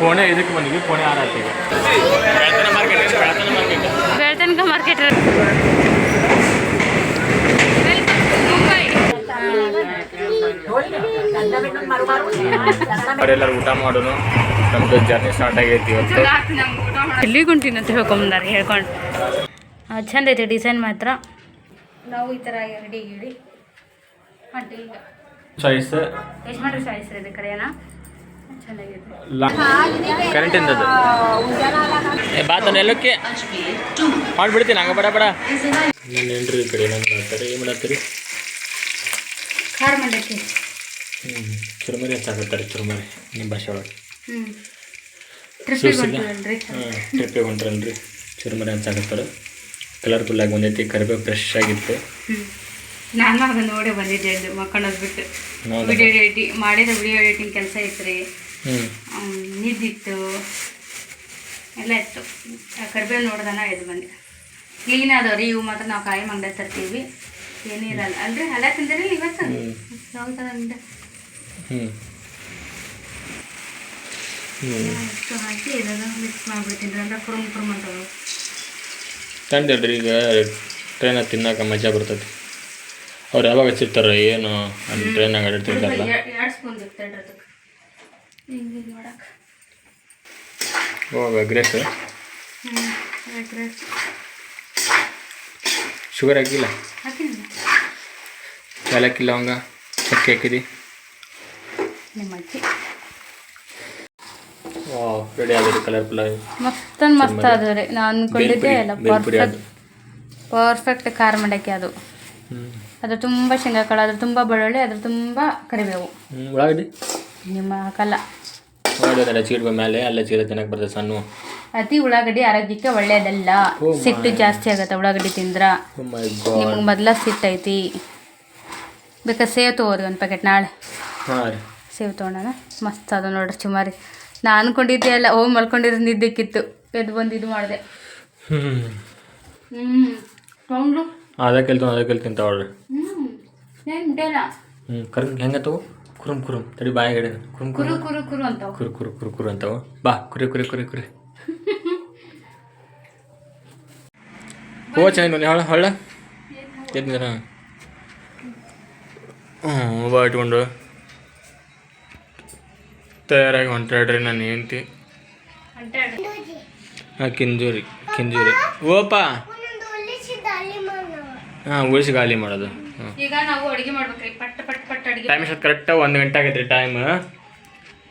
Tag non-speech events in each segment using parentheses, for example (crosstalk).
ಪೋಣೆ ಇದಕ್ಕೆ ಬಂದಿವಿ ಕೋಣೆ ಮಾರ್ಕೆಟ್ ಬೆಳ್ತನಕ ಮಾರ್ಕೆಟ್ ಅವರೆಲ್ಲರೂ ಊಟ ಮಾಡೋನು. ನಮ್ದು ಜರ್ನಿ ಸ್ಟಾರ್ಟ್ ಆಗೈತಿ ಇವತ್ತು. ಇಲ್ಲಿ ಗುಂಟಿನ ಅಂತ ಹೇಳ್ಕೊಂಬಂದಾರೆ ಹೇಳ್ಕೊಂಡು. ಚಂದ ಐತೆ ಡಿಸೈನ್ ಮಾತ್ರ. ನಾವು ಈ ಥರ ರೆಡಿ ಗಿಡಿ ಹೊಂಟಿ ಈಗ. ಚಾಯ್ಸ್ ಎಷ್ಟು ಮಾಡ್ರಿ ಚಾಯ್ಸ್ ಇದೆ ಕಡೆಯನ ಚೆನ್ನಾಗಿದೆ. ಕರೆಂಟ್ ಇಂದದು ಏ ಬಾತನ ಎಲ್ಲಕ್ಕೆ. ಮಾಡ್ಬಿಡ್ತೀನಿ ಹಂಗ ಬಡ ಬಡ. ನನ್ನ ಏನ್ರಿ ಈ ಕಡೆ ಏನಂತ ಮಾಡ್ತಾರೆ ಏನು ಮಾಡತ್ತೀರಿ ಖಾರ ಮಂಡಕ್ಕಿ ಹ್ಞೂ ಚುರುಮರಿ ಹಚ್ಚಾಕತ್ತಾರೆ ಚುರುಮರಿ ನಿಮ್ಮ ಭಾಷೆ ಒಳಗೆ. ಹ್ಞೂ ಟ್ರಿಪ್ಪಿಗೆ ಹೊಂಟ್ರಲ್ರಿ ಚುರುಮರಿ ಹಚ್ಚಾಕತ್ತಾರೆ ಕಲರ್ಫುಲ್ಲಾಗಿ ಬಂದೈತಿ ಕರಿಬೇವು ಫ್ರೆಶ್ ಆಗಿತ್ತು. ನಾನು ಅದನ್ನ ನೋಡೇ ಬಂದಿದ್ದೆ ಅದು ಮಕ್ಕಳನ್ನ ಬಿಟ್ಟು? ವಿಡಿಯೋ ಎಡಿಟಿಂಗ್ ಮಾಡಿದ ವಿಡಿಯೋ ಎಡಿಟಿಂಗ್ ಕೆಲಸ ಐತ್ರಿ. ನಿದ್ದಿತ್ತು ಎಲ್ಲ ಇತ್ತು. ಕಡಿಮೆ ನೋಡ್ದಾನ ಇದು ಬಂದೆ. ಕ್ಲೀನ್ ರೀ ಇವು ಮಾತ್ರ ನಾವು ಕಾಯಿ ಮಂಗ್ಳ ತರ್ತೀವಿ. ಏನಿರಲ್ಲ ಅಲ್ರಿ ಹಳೆ ತಿಂದಿರಿ ಇವತ್ತು ನಾವು ತಂದ ಇಷ್ಟು ಹಾಕಿ ಇದನ್ನು ಮಿಕ್ಸ್ ಮಾಡಿಬಿಡ್ತೀನಿ. ಅಂದ್ರೆ ಕುರುಮ್ ಕುರುಮ್ ಅಂತವು ತಂದಿಡ್ರಿ ಈಗ ಟ್ರೈನಾಗ ತಿನ್ನಕ್ಕೆ ಮಜಾ ಬರ್ತೈತಿ. ಅವ್ರು ಯಾವಾಗ ಹಚ್ಚಿರ್ತಾರ ಏನು ಅಲ್ಲಿ ಟ್ರೈನಾಗ ಎರಡು ಸ್ಪೂನ್ ಅದಕ್ಕೆ ಹಿಂಗೆ ಹಿಂಗೆ ಮಾಡಕ್ಕೆ ಹೋಗ ಗ್ರೇಸ್ ಹ್ಞೂ ಯಾಕ್ರೆ ಶುಗರ್ ಹಾಕಿಲ್ಲ? ಹಾಕಿನಿ ಏಲಕ್ಕಿ ಲವಂಗ ಚಕ್ಕೆ ಹಾಕಿದಿ? ನಿಮ್ಮ ಅಜ್ಜಿ ವಾವ್ ರೆಡಿ ಆಗಿದೆ ಕಲರ್ಫುಲ್ ಆಗಿ. ಮಸ್ತನ್ ಮಸ್ತ್ ಅದು ರೀ ನಾನು ಅನ್ಕೊಂಡಿದ್ದೆ ಎಲ್ಲ ಪರ್ಫೆಕ್ಟ್ ಪರ್ಫೆಕ್ಟ್ ಖಾರ ಮಂಡಕ್ಕಿ ಅದು. ಅದು ತುಂಬ ಶೇಂಗಾ ಕಾಳು ಅದ್ರ ತುಂಬ ಬೆಳ್ಳುಳ್ಳಿ ಅದ್ರ ತುಂಬ ಕರಿಬೇವು. ಉಳ್ಳಾಗಡ್ಡಿ? ನಿಮ್ಮ ಹಾಕಲ್ಲ. ಉಳ್ಳಾಗಡ್ಡಿ ಹಚ್ಚಿಡ್ಬ ಮೇಲೆ ಅಲ್ಲೇ ಚೀಲ ತಿನ್ನಕ್ಕೆ ಬರ್ತದೆ ಸಣ್ಣ. ಅತಿ ಉಳ್ಳಾಗಡ್ಡಿ ಆರೋಗ್ಯಕ್ಕೆ ಒಳ್ಳೇದಲ್ಲ. Oh ಸಿಟ್ಟು ಜಾಸ್ತಿ ಆಗತ್ತೆ ಉಳ್ಳಾಗಡ್ಡಿ ತಿಂದ್ರ. ನಿಮ್ಗೆ ಮೊದಲ ಸಿಟ್ಟೈತಿ ಬೇಕಾದ್ರೆ ಸೇವ್ ತೊಗೋರಿ ಒಂದು ಪ್ಯಾಕೆಟ್ ನಾಳೆ. ಹಾಂ ರೀ. ಸೇವ್ ತೊಗೊಂಡಣ ಮಸ್ತ್ ಅದ ನೋಡ್ರಿ ಚುಮಾರಿ ನಾ ಅನ್ಕೊಂಡಿದ್ದೆ ಅಲ್ಲ ಹೋಗಿ ಮಲ್ಕೊಂಡಿರೋ ನಿದ್ದಕ್ಕಿತ್ತು ಎದ್ದು ಬಂದು ಇದು ಮಾಡಿದೆ. ಹ್ಞೂ ಹ್ಞೂ ತೊಗೊಂಡು. ಅದಕ್ಕೆ ಅದಕ್ಕೆ ಹ್ಞೂ ಏನು ಹ್ಞೂ ಕರ್ ಹೆಂಗೆ ತಗೋ? ಕುರುಮ್ ಕುರುಮ್ ತಡಿ ಬಾಯಿ ಹಿಡಿದು ಕುರುಮ್ ಕುರು. ಕುರುಮ್ ಕುರು ಕುರು ಅಂತಾವ. ಕುರು ಕುರು ಕುರು ಕುರು ಅಂತಾವ. ಬಾ ಕುರಿ ಕುರಿ ಕುರಿ ಕುರಿ. ಓ ಚೆನ್ನಾಗಿ ಬಂದೆ ಹೊಳ ಹೊಳ್ಳ. ಎದ್ದಿರ ಹ್ಞೂ ಹೂವ ಇಟ್ಕೊಂಡು ತಯಾರಾಗಿ ಹೊಂಟಾಡ್ರಿ ನಾನು ಹೆಂಡ್ತಿ. ಹಾಂ ಕಿಂಜೂರಿ ಕಿಂಜೂರಿ. ಓಪ. ಹಾಂ ಉಳಿಸಿ ಗಾಲಿ ಮಾಡೋದು. ಹಾಂ ಈಗ ನಾವು ಅಡುಗೆ ಮಾಡ್ಬೇಕ್ರಿ ಪಟ್ ಪಟ್ ಪಟ್ ಅಡಿಗೆ ಟೈಮ್ ಎಷ್ಟು ಕರೆಕ್ಟ್ ಒಂದು ಗಂಟೆ ಆಗೈತೆ ರೀ ಟೈಮ್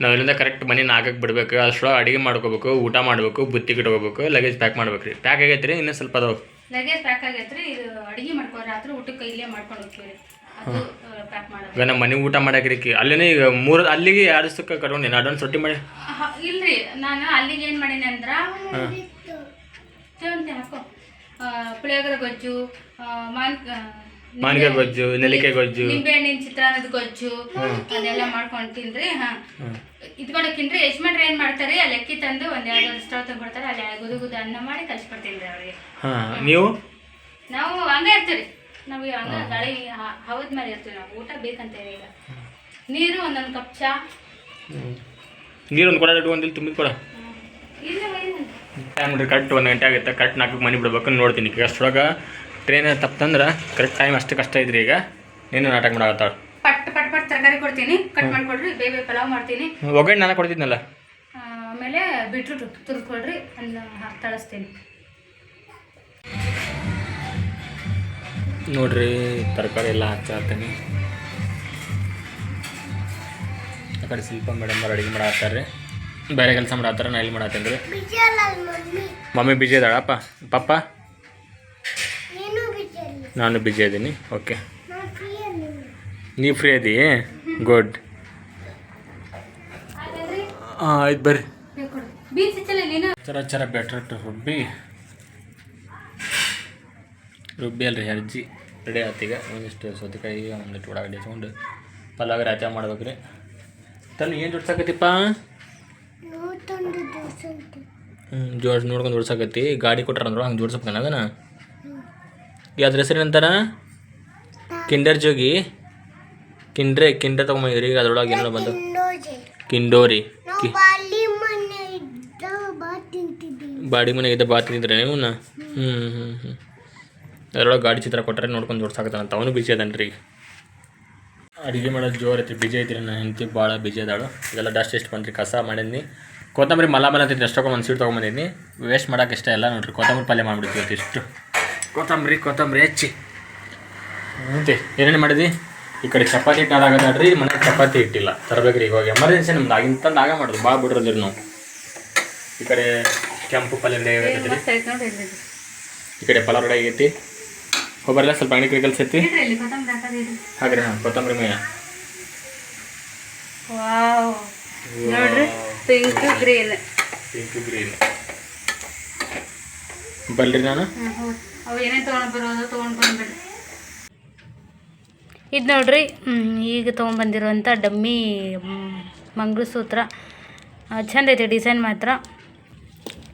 ನಾವು ಇಲ್ಲಿಂದ ಕರೆಕ್ಟ್ ಮನೆ ನಾಲ್ಕಕ್ಕೆ ಬಿಡಬೇಕು ಅಷ್ಟೊಳಗೆ ಅಡುಗೆ ಮಾಡ್ಕೋಬೇಕು ಊಟ ಮಾಡಬೇಕು ಬುತ್ತಿ ಕಿಟ್ಕೋಬೇಕು ಲಗೇಜ್ ಪ್ಯಾಕ್ ಮಾಡ್ಬೇಕು ರೀ ಪ್ಯಾಕ್ ಆಗೈತೆ ರೀ ಇನ್ನೂ ಸ್ವಲ್ಪ ಅದಾವೆ? ಲಗೇಜ್ ಪ್ಯಾಕ್ ಆಗೈತ್ರಿ ಇದು ಅಡುಗೆ ಮಾಡ್ಕೋ ರಾತ್ರಿ ಊಟಕ್ಕೆ ಇಲ್ಲೇ ಮಾಡ್ಕೊಂಡು ಹೋಗ್ತೀವಿ ಈಗ ನಮ್ಮ ಮನೆ ಊಟ ಮಾಡಕ್ರಿ ರೀ ಅಲ್ಲೇ ಈಗ ಮೂರು ಅಲ್ಲಿಗೆ ಎರಡು ದಿವಸಕ್ಕೆ ಕಟ್ಕೊಂಡು ಅಡ್ವಾನ್ಸ್ ರೊಟ್ಟಿ ಮಾಡಿ. ಇಲ್ರಿ ನಾನು ಅಲ್ಲಿಗೆ ಏನು ಮಾಡೀನಿ ಅಂದ್ರ ಹಾಕೋ. ಪುಳಿಯೋಗರೆ ಗೊಜ್ಜು ಮಾನ್ ಆ, ಮಾನ್ಕಾಯಿ ಗೊಜ್ಜು ನೆಲ್ಲಿಕಾಯಿ ಗೊಜ್ಜು. ನಿಂಬೆಹಣ್ಣಿನ ಚಿತ್ರಾನ್ನದ ಗೊಜ್ಜು ಅದೆಲ್ಲ ಮಾಡ್ಕೊಂಡು ತಿನ್ರಿ ಹಾ. ಇದು ಮಾಡಕ್ಕಿನ್ರಿ ಯಜಮಾನ್ರು ಏನ್ ಮಾಡ್ತಾರೆ ಅಲ್ಲಿ ಅಕ್ಕಿ ತಂದು ಒಂದ್ ಎರಡು ಸ್ಟವ್ ತಗೊಳ್ತಾರೆ ಅಲ್ಲಿ ಗುದು ಗುದು ಅನ್ನ ಮಾಡಿ ಕಲ್ಸ್ಕೊಡ್ತೀನಿ ಅವ್ರಿಗೆ. ಹಾ. ನೀವು? ನಾವು ಹಂಗೆ ಇರ್ತೀವಿ ನಾವು ಹಂಗ ಗಾಳಿ ಹವದ ಮೇಲೆ ಇರ್ತೀವಿ ನಾವು. ಊಟ ಬೇಕಂತ ಈಗ ನೀರು ಒಂದೊಂದು ಕಪ್ ಚಾ. ನೀರು ಒಂದು ಕೊಡ ಇಟ್ಕೊಂಡಿಲ್ಲ ತುಂಬಿದ ಕೊಡ. ಟೈಮ್ ಕಟ್ ಒಂದು ಗಂಟೆ ಆಗುತ್ತೆ. ಕಟ್ ನಾಲ್ಕು ಮನೆ ಬಿಡ್ಬೇಕು ನೋಡ್ತೀನಿ. ಈಗ ಅಷ್ಟರೊಳಗೆ ಟ್ರೈನ್ ತಪ್ಪಂದ್ರೆ ಕರೆಕ್ಟ್ ಟೈಮ್ ಅಷ್ಟು ಕಷ್ಟ ಇದ್ರಿ ಈಗ. ನೀನು ನಾಟಕ ಮಾಡಾಕತ್ತಾಳ. ಪಟ್ ಪಟ್ ಪಟ್ ತರಕಾರಿ ಕೊಡ್ತೀನಿ ಕಟ್ ಮಾಡ್ಕೊಡ್ರಿ ಬೇಬೆ ಪಲಾವ್ ಮಾಡ್ತೀನಿ. ಒಗ್ಗರಣೆ ನಾನು ಕೊಡ್ತಿದ್ನಲ್ಲ? ಆಮೇಲೆ ಬೀಟ್ರೂಟ್ ತುರ್ಕೊಡ್ರಿ ಹಾಕಿ ತಳಿಸ್ತೀನಿ. ನೋಡ್ರಿ ತರಕಾರಿ ಎಲ್ಲ ಹಚ್ಚಾತೀನಿ ಆ ಕಡೆ ಶಿಲ್ಪ ಮೇಡಮ್ ಅವ್ರು ಅಡುಗೆ ಮಾಡತ್ತಾರ ರೀ ಬೇರೆ ಕೆಲಸ ಮಾಡತ್ತಾರ ನಾ ಇಲ್ಲಿ ಮಾಡತ್ತೇನೆ ರೀ. ಮಮ್ಮಿ. ಬಿಜಿ ಇದ್ದಾಳಪ್ಪ ಪಪ್ಪ? ನಾನು ಬಿಜಿ ಇದ್ದೀನಿ. ಓಕೆ ನೀವು ಫ್ರೀ ಇದೀ ಗುಡ್ ಹಾಂ ಆಯ್ತು ಬರ್ರಿ. ಚರ ಚರ ಬೆಟ್ರ್ ರುಬ್ಬಿ. ರುಬ್ಬಿ ಅಲ್ರಿ ಅರ್ಜಿ. ರೆಡಿ ಆತೀಗ ಒಂದಿಷ್ಟು ಸೌತೆಕಾಯಿ ಒಂದಿಷ್ಟು ಉಳ್ಳಾಗಡ್ಡಿ ಹಚ್ಕೊಂಡು ಪಲಾವ್ ರಾಜ ಮಾಡ್ಬೇಕು ರೀ ತನ್ನ ಏನು ಜೋಡ್ಸಾಕತ್ತಿಪ್ಪ? ಹ್ಞೂ ಜೋಡ್ಸ್ ನೋಡ್ಕೊಂಡು ಜೋಡ್ಸಾಕತ್ತಿ. ಗಾಡಿ ಕೊಟ್ಟಾರಂದ್ರೆ ಹಂಗೆ ಜೋಡ್ಸಪ್ಪ ಅದನ್ನ. ಯಾವ್ದ್ರ ಹೆಸರು ಅಂತಾರ ಕಿಂಡರ್ ಜೋಗಿ. ಕಿಂಡ್ರೆ ಕಿಂಡ್ರೆ ತೊಗೊಂಬಂದಿದ್ರಿ, ಈಗ ಅದ್ರೊಳಗೆ ಏನೋ ಬಂದು. ಕಿಂಡೋರಿ. ಬಾಡಿ ಇದ್ದ ಬಾ ತಿಂದಿದ್ರೆ ನೀವು ಹ್ಞೂ ಹ್ಞೂ ಹ್ಞೂ ಅದರೊಳಗೆ ಗಾಡಿ ಚಿತ್ರ ಕೊಟ್ಟರೆ ನೋಡ್ಕೊಂಡು ಜೋಡ್ಸಾಕತ್ತಾನಂತ ಅವನು ಬಿಜಿ ಅದನ್ರಿ ರೀ ಅಡುಗೆ ಮಾಡೋದು ಜೋರು ಐತಿ ಬಿಜಿ ಐತಿ ನಾನು ಹೆಂಡತಿ ಭಾಳ ಬಿಜಿ ಅದಾಳು. ಇದೆಲ್ಲ ಡಸ್ಟ್ ಎಷ್ಟು ಬಂದ್ರಿ, ಕಸ ಮಾಡಿದ್ನಿ. ಕೊತ್ತಂಬರಿ ಮಲ ಮಲ ಅಂತಿದ್ದೀನಿ ಎಷ್ಟೊಂದು ಒಂದು ಸೀಟ್ ತೊಗೊಂಬಂದಿನಿ ವೇಸ್ಟ್ ಮಾಡೋಕೆ ಇಷ್ಟ ಇಲ್ಲ ನೋಡ್ರಿ, ಕೊತ್ತಂಬರಿ ಪಲ್ಯ ಮಾಡಿಬಿಡ್ತೀವಿ ಇಷ್ಟು. ಕೊತ್ತಂಬರಿ ಕೊತ್ತಂಬರಿ ಹೆಚ್ಚಿ. ಅಂತೆ ಏನೇನು ಮಾಡಿದ್ವಿ ಈ ಕಡೆ ಚಪಾತಿ ಹಿಟ್ಟು ಆಗದಾಡ್ರಿ ಮನೆಗೆ ಚಪಾತಿ ಹಿಟ್ಟಿಲ್ಲ ತರಬೇಕ್ರಿ ಇವಾಗ ಎಮರ್ಜೆನ್ಸಿ ನಮ್ದು ಆಗಿನ ತಂದು ಆಗ ಮಾಡೋದು ಭಾಳ ಬಿಡ್ರಿ ನಾವು ಈ ಕಡೆ ಕೆಂಪು ಪಲ್ಯ ಈ ಕಡೆ ಪಲಾವ್ ರೆಡಿ ಆಗೈತಿ. ಒಬ್ಬರೆಲ್ಲ ಸ್ವಲ್ಪ ಅಂಗಡಿ ಕೈ ಕಲ್ಸೈತಿ ಹಾಗ್ರಿ ಹಾಂ ಕೊತ್ತಂಬರಿ ಮಯ್ಯ ವಾವ್. ನೋಡ್ರಿ ಪಿಂಕ್ ಗ್ರೀನ್ ಪಿಂಕ್ ಗ್ರೀನ್ ಬಲ್ರಿ ನಾನು? ಅವು ತೊಗೊಂಡು ಇದು ನೋಡ್ರಿ ಈಗ ತೊಗೊಂಬಂದಿರುವಂಥ ಡಮ್ಮಿ ಮಂಗಳಸೂತ್ರ. ಚಂದ ಐತೆ ಡಿಸೈನ್ ಮಾತ್ರ.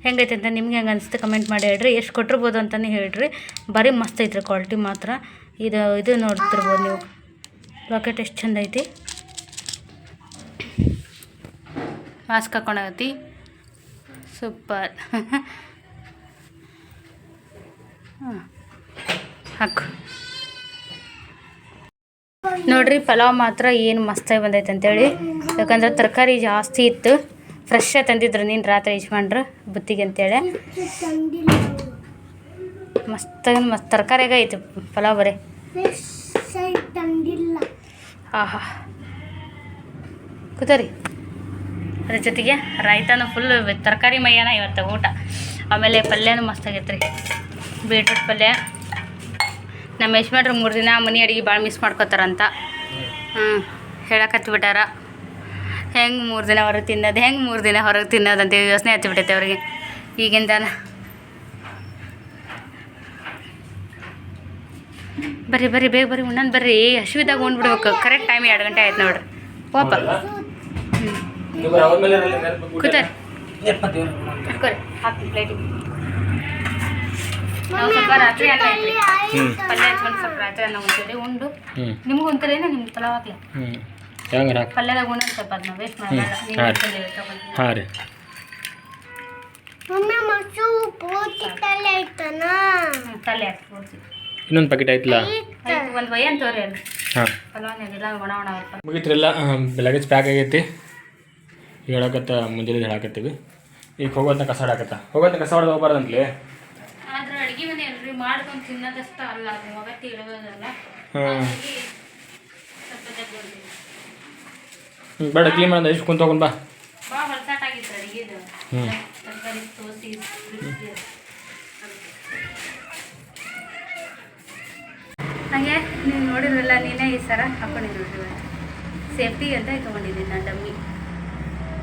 ಹೆಂಗೈತೆ ಅಂತ ನಿಮ್ಗೆ ಹೆಂಗೆ ಅನಿಸುತ್ತೆ ಕಮೆಂಟ್ ಮಾಡಿ ಹೇಳ್ರಿ. ಎಷ್ಟು ಕೊಟ್ಟಿರ್ಬೋದು ಅಂತಲೇ ಹೇಳ್ರಿ. ಭಾರಿ ಮಸ್ತ್ ಐತ್ರಿ ಕ್ವಾಲಿಟಿ ಮಾತ್ರ. ಇದು ಇದು ನೋಡ್ತಿರ್ಬೋದು ನೀವು. ರಾಕೆಟ್ ಎಷ್ಟು ಚಂದ ಐತಿ. Mask ಹಾಕೊಂಡಾಗತಿ super. (laughs) ಹಾಂ ಹಾಕು. ನೋಡ್ರಿ, ಪಲಾವ್ ಮಾತ್ರ ಏನು ಮಸ್ತಾಗಿ ಬಂದೈತೆ ಅಂತೇಳಿ. ಯಾಕಂದ್ರೆ ತರಕಾರಿ ಜಾಸ್ತಿ ಇತ್ತು. ಫ್ರೆಶ್ ತಂದಿದ್ರು ನೀನು ರಾತ್ರಿ ಇಸ್ಕೊಂಡ್ರು ಬುತ್ತಿಗೆ ಅಂತೇಳಿ. ಮಸ್ತಾಗಿ ಮಸ್ತ್ ತರಕಾರಿಯಾಗ ಐತೆ ಪಲಾವ್ ಬರೀ. ಆಹಾ. ಕೂತರಿ. ಅದ್ರ ಜೊತೆಗೆ ರಾಯ್ತಾನು ಫುಲ್ ತರಕಾರಿ ಮೈಯಾನ ಇವತ್ತು ಊಟ. ಆಮೇಲೆ ಪಲ್ಯನೂ ಮಸ್ತಾಗೈತೆ ರೀ. ಬೀಟ್ರೂಟ್ ಪಲ್ಯ. ನಮ್ಮ ಯಜಮಾನ್ರು ಮೂರು ದಿನ ಮನೆ ಅಡುಗೆ ಭಾಳ ಮಿಸ್ ಮಾಡ್ಕೋತಾರಂತ. ಹ್ಞೂ ಹೇಳಕತ್ತಿ ಬಿಟ್ಟಾರ. ಹೆಂಗೆ ಮೂರು ದಿನ ಹೊರಗೆ ತಿನ್ನೋದು ಹೆಂಗೆ ಮೂರು ದಿನ ಹೊರಗೆ ತಿನ್ನೋದು ಅಂತ ಯೋಚನೆ ಹತ್ತಿಬಿಟ್ಟೈತೆ ಅವ್ರಿಗೆ. ಈಗಿಂದನ. ಜನ ಬರ್ರಿ ಬರ್ರಿ ಬೇಗ ಬರ್ರಿ ಉಣ್ಣನ್ ಬರ್ರಿ. ಹಸಿವಿದಾಗ ಉಂಡ್ಬಿಡ್ಬೇಕು ಕರೆಕ್ಟ್ ಟೈಮ್ ಎರಡು ಗಂಟೆ ಆಯ್ತು ನೋಡ್ರಿ. ಓಪ ಕೂತಾರಿ ಹಾಕಿ ಪ್ಲೇಟಿಗೆ ನಾವು ಸ್ವಲ್ಪ ರಾತ್ರಿ ಅನ್ನ ಐತ್ರಿ ಹ್ಞೂ ಪಲ್ಯ ಹಚ್ಕೊಂಡು ಸ್ವಲ್ಪ ರಾತ್ರಿ ಅನ್ನ ಉಂಡು. ನಿಮ್ಗೆ ಉಂತಲೇನ ನಿಮ್ಗೆ ಪಲಾವ್ ಹಾಕ್ಲಿ ಹ್ಞೂ ಹೆಂಗಾರ ಹಾಕಿ ಪಲ್ಯದಾಗ ಉಣ್ಣ ಸ್ವಲ್ಪ ಅದನ್ನ ವೇಸ್ಟ್ ಮಾಡಿ ನೀವು ಹಾಂ. ರೀ. ಇನ್ನೊಂದು ಪ್ಯಾಕೆಟ್ ಆಯ್ತಲ್ಲ? ಮುಗಿತ್ರಿಲ್ಲ ಲಗೇಜ್ ಪ್ಯಾಕ್ ಆಗೈತಿ. ಹೇಳಕತ್ತ ಮುಂಜಾನೆ ಹೇಳಕತ್ತೀವಿ. ಈಗ ಹೋಗೋಂತ ಕಸ ಹಾಕತ್ತ ಹೋಗೋಂತ ಕಸ ಹೊಡೆದು ಹೋಗ್ಬಾರ್ದಂತ್ಲಿ ಮಾಡ್ಕೊಂಡು ತಿನ್ನೋದಷ್ಟ ಅಲ್ಲ ಅದು ಜಗ್ಗೋದು. ಬೇಡ ಕ್ಲೀನ್ ಮಾಡೋದು ಎಷ್ಟು ಕುಂತ ಬಾ. ಬಾ ಅಡುಗೆದು. ಹ್ಮ್. ತರಕಾರಿ ತೋಸಿ. ಹಾಗೆ ನೀವು ನೋಡಿದ್ರಲ್ಲ ನೀನೇ ಈ ಸರ ಹಾಕೊಂಡಿದ್ದು ನೋಡ್ರಿ ಸೇಫ್ಟಿ ಅಂತ ತೊಗೊಂಡಿದ್ದೀನಿ ನಾನು ಡಮ್ಮಿ.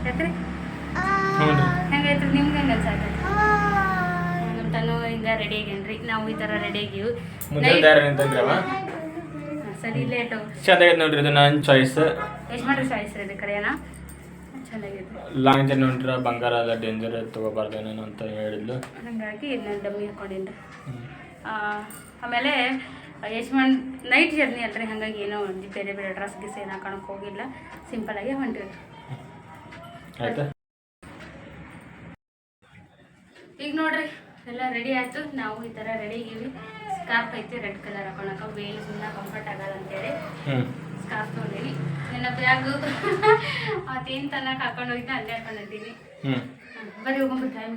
ಯಾಕ್ರಿ? ಹೆಂಗಾಯ್ತು? ನಿಮ್ಗೆ ಹೆಂಗೆ ಅನ್ಸಾಕ ನಮ್ಮ ಈಗ ರೆಡಿ ಆಗೇನ್ರಿ. ನಾವು ಈ ಥರ ರೆಡಿ ಆಗೀವಿ. ಮುಂಜಾನೆ ತಯಾರಿ ಅಂತಂದ್ರವ ಹಾಂ, ಸರಿ ಲೇಟು ನೋಡ್ರಿ ಇದು ನನ್ನ ಚಾಯ್ಸ್ ಎಷ್ಟು ಮಾಡ್ರಿ ಚಾಯ್ಸ್ ರೀ ಕಡೆಯನ? ಲಾಂಗ್ ಜರ್ನಿ ಹೊಂಟ್ರ ಬಂಗಾರ ಅದ ಡೇಂಜರ್ ತೊಗೋಬಾರ್ದೇನೇನು ಅಂತ ಹೇಳಿದ್ಲು. ಹಾಗಾಗಿ ನಾನು ಡಮ್ಮಿ ಹಾಕೊಂಡಿನ್ರಿ. ಆಮೇಲೆ ಯಶ್ಮಾನ್ ನೈಟ್ ಜರ್ನಿ ಅಲ್ರಿ ಹಾಗಾಗಿ ಏನೋ ಒಂದು ಬೇರೆ ಬೇರೆ ಡ್ರೆಸ್ ಗಿಸ್ ಏನು ಹಾಕೊಳಕ್ಕೆ ಹೋಗಿಲ್ಲ. ಸಿಂಪಲಾಗಿ ಹೊಂಟಿವಿ. ಆಯ್ತಾ? ಈಗ ನೋಡ್ರಿ ಎಲ್ಲ ರೆಡಿ ಆಯಿತು. ನಾವು ಈ ಥರ ರೆಡಿ ಇದೀವಿ ಸ್ಕಾರ್ಫ್ ಐತೆ ರೆಡ್ ಕಲರ್ ಹಾಕೊಳಕ ವೇಲ್ ಸುಮ್ಮನೆ ಕಂಫರ್ಟ್ ಆಗಲ್ಲ ಅಂತೇಳಿ ಸ್ಕಾರ್ಫ್ ತೊಗೊಂಡೀನಿ ನನ್ನ ಬ್ಯಾಗು ಅದೇನು ತನಕ ಹಾಕೊಂಡು ಹೋಗಿದ್ದೆ ಅಲ್ಲೇ ಹಾಕೊಂಡಿದ್ದೀನಿ ಬರೀ ಹೋಗ್ಬಿಟ್ಟು ಟೈಮ್.